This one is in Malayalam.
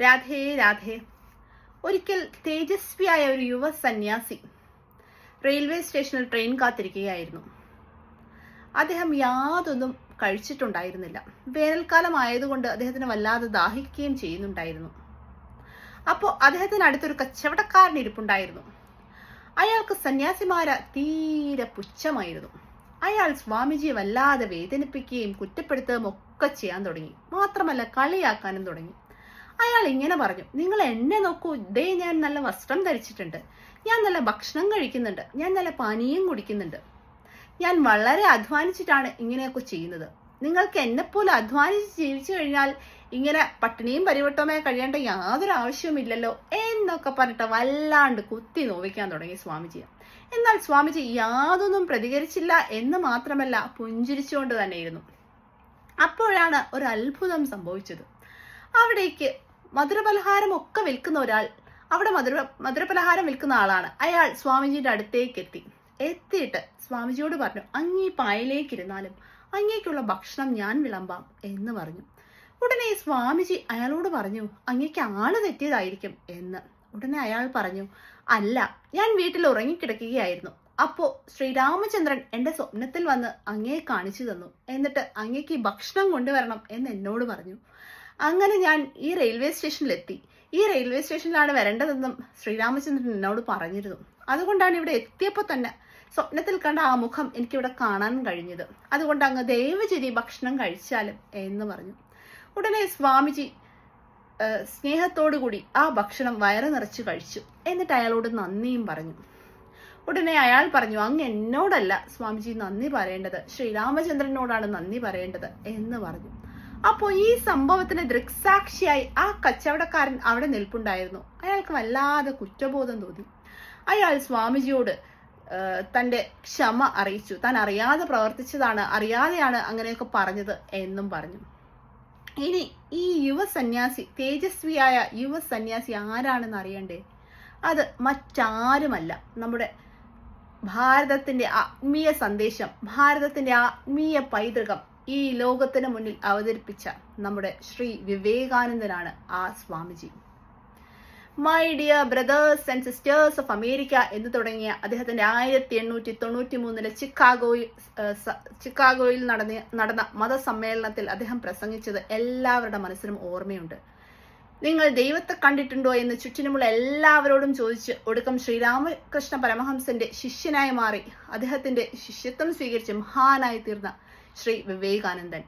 രാധേ രാധേ. ഒരിക്കൽ തേജസ്വിയായ ഒരു യുവ സന്യാസി റെയിൽവേ സ്റ്റേഷനിൽ ട്രെയിൻ കാത്തിരിക്കുകയായിരുന്നു. അദ്ദേഹം യാതൊന്നും കഴിച്ചിട്ടുണ്ടായിരുന്നില്ല. വേനൽക്കാലം ആയതുകൊണ്ട് അദ്ദേഹത്തിന് വല്ലാതെ ദാഹിക്കുകയും ചെയ്യുന്നുണ്ടായിരുന്നു. അപ്പോൾ അദ്ദേഹത്തിന് അടുത്തൊരു കച്ചവടക്കാരൻ ഇരിപ്പുണ്ടായിരുന്നു. അയാൾക്ക് സന്യാസിമാരെ തീരെ പുച്ഛമായിരുന്നു. അയാൾ സ്വാമിജിയെ വല്ലാതെ വേദനിപ്പിക്കുകയും കുറ്റപ്പെടുത്തുകയും ഒക്കെ ചെയ്യാൻ തുടങ്ങി. മാത്രമല്ല കളിയാക്കാനും തുടങ്ങി. അയാൾ ഇങ്ങനെ പറഞ്ഞു നിങ്ങൾ എന്നെ നോക്കൂ. ദേ ഞാൻ നല്ല വസ്ത്രം ധരിച്ചിട്ടുണ്ട്. ഞാൻ നല്ല ഭക്ഷണം കഴിക്കുന്നുണ്ട്. ഞാൻ നല്ല പാനീയം കുടിക്കുന്നുണ്ട്. ഞാൻ വളരെ അധ്വാനിച്ചിട്ടാണ് ഇങ്ങനെയൊക്കെ ചെയ്യുന്നത്. നിങ്ങൾക്ക് എന്നെപ്പോലെ അധ്വാനിച്ച് ജീവിച്ചു കഴിഞ്ഞാൽ ഇങ്ങനെ പട്ടിണിയും പരിവട്ടവുമായി കഴിയേണ്ട യാതൊരു ആവശ്യവുമില്ലല്ലോ എന്നൊക്കെ പറഞ്ഞിട്ട് വല്ലാണ്ട് കുത്തി നോവിക്കാൻ തുടങ്ങി സ്വാമിജി. എന്നാൽ സ്വാമിജി യാതൊന്നും പ്രതികരിച്ചില്ല എന്ന് മാത്രമല്ല പുഞ്ചിരിച്ചുകൊണ്ട് തന്നെയിരുന്നു. അപ്പോഴാണ് ഒരു അത്ഭുതം സംഭവിച്ചത്. അവിടേക്ക് മധുരപലഹാരം ഒക്കെ വിൽക്കുന്ന ഒരാൾ. അവിടെ മധുര മധുരപലഹാരം വിൽക്കുന്ന ആളാണ്. അയാൾ സ്വാമിജിയുടെ അടുത്തേക്ക് എത്തി. എത്തിയിട്ട് സ്വാമിജിയോട് പറഞ്ഞു അങ്ങീ പായലേക്ക് ഇരുന്നാലും അങ്ങേക്കുള്ള ഭക്ഷണം ഞാൻ വിളമ്പാം എന്ന് പറഞ്ഞു. ഉടനെ സ്വാമിജി അയാളോട് പറഞ്ഞു അങ്ങേക്ക് ആൾ തെറ്റിയതായിരിക്കും എന്ന്. ഉടനെ അയാൾ പറഞ്ഞു അല്ല ഞാൻ വീട്ടിൽ ഉറങ്ങിക്കിടക്കുകയായിരുന്നു. അപ്പോ ശ്രീരാമചന്ദ്രൻ എന്റെ സ്വപ്നത്തിൽ വന്ന് അങ്ങയെ കാണിച്ചു തന്നു. എന്നിട്ട് അങ്ങേക്ക് ഭക്ഷണം കൊണ്ടുവരണം എന്ന് എന്നോട് പറഞ്ഞു. അങ്ങനെ ഞാൻ ഈ റെയിൽവേ സ്റ്റേഷനിലെത്തി ഈ റെയിൽവേ സ്റ്റേഷനിലാണ് വരേണ്ടതെന്നും ശ്രീരാമചന്ദ്രൻ എന്നോട് പറഞ്ഞിരുന്നു. അതുകൊണ്ടാണ് ഇവിടെ എത്തിയപ്പോൾ തന്നെ സ്വപ്നത്തിൽ കണ്ട ആ മുഖം എനിക്കിവിടെ കാണാൻ കഴിഞ്ഞത്. അതുകൊണ്ട് അങ്ങ് ദൈവചരി ഭക്ഷണം കഴിച്ചാലും എന്ന് പറഞ്ഞു. ഉടനെ സ്വാമിജി സ്നേഹത്തോടുകൂടി കൂടി ആ ഭക്ഷണം വയറ് നിറച്ച് കഴിച്ചു. എന്നിട്ട് അയാളോട് നന്ദിയും പറഞ്ഞു. ഉടനെ അയാൾ പറഞ്ഞു അങ്ങ് എന്നോടല്ല സ്വാമിജി നന്ദി പറയേണ്ടത്. ശ്രീരാമചന്ദ്രനോടാണ് നന്ദി പറയേണ്ടത് എന്ന് പറഞ്ഞു. അപ്പോൾ ഈ സംഭവത്തിന് ദൃക്സാക്ഷിയായി ആ കച്ചവടക്കാരൻ അവിടെ നിൽപ്പുണ്ടായിരുന്നു. അയാൾക്ക് വല്ലാതെ കുറ്റബോധം തോന്നി. അയാൾ സ്വാമിജിയോട് തന്റെ ക്ഷമ അറിയിച്ചു. താൻ അറിയാതെ പ്രവർത്തിച്ചതാണ് അറിയാതെയാണ് അങ്ങനെയൊക്കെ പറഞ്ഞത് എന്നും പറഞ്ഞു. ഇനി ഈ യുവ സന്യാസി തേജസ്വിയായ യുവ സന്യാസി ആരാണെന്ന് അറിയണ്ടേ? അത് മറ്റാരുമല്ല. നമ്മുടെ ഭാരതത്തിന്റെ ആത്മീയ സന്ദേശം ഭാരതത്തിന്റെ ആത്മീയ പൈതൃകം ഈ ലോകത്തിന് മുന്നിൽ അവതരിപ്പിച്ച നമ്മുടെ ശ്രീ വിവേകാനന്ദനാണ് ആ Swamiji. My dear brothers and sisters of America എന്ന് തുടങ്ങിയ അദ്ദേഹത്തിന്റെ ആയിരത്തി എണ്ണൂറ്റി തൊണ്ണൂറ്റി മൂന്നിലെ ചിക്കാഗോയിൽ ചിക്കാഗോയിൽ നടന്ന നടന്ന മതസമ്മേളനത്തിൽ അദ്ദേഹം പ്രസംഗിച്ചത് എല്ലാവരുടെ മനസ്സിലും ഓർമ്മയുണ്ട്. നിങ്ങൾ ദൈവത്തെ കണ്ടിട്ടുണ്ടോ എന്ന് ചുറ്റിനുമുള്ള എല്ലാവരോടും ചോദിച്ച് ഒടുക്കം ശ്രീരാമകൃഷ്ണ പരമഹംസന്റെ ശിഷ്യനായി മാറി അദ്ദേഹത്തിന്റെ ശിഷ്യത്വം സ്വീകരിച്ച് മഹാനായി തീർന്ന ശ്രീ വിവേകാനന്ദൻ.